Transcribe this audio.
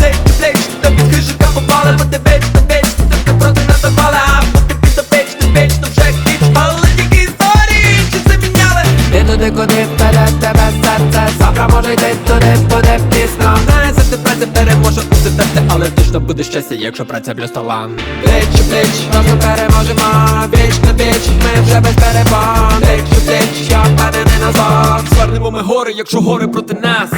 шариш аптеч, плеч Та хижика попали, бо ти веч, та веч Ти проти нас запали, а під печ, ти печ, то вже хіч Але тільки історії, чи це міняли? Ти туди, куди вперед тебе серце. Завтра може йти туди, буде пізно. Знає, за тебе це переможе усе серце Але точно буде щастя, якщо праця плюс талант Плеч, плеч, Разом переможемо, віч на віч Ми вже без перебон Плеч у плеч, я впевнений назад Звернемо ми гори, якщо гори проти нас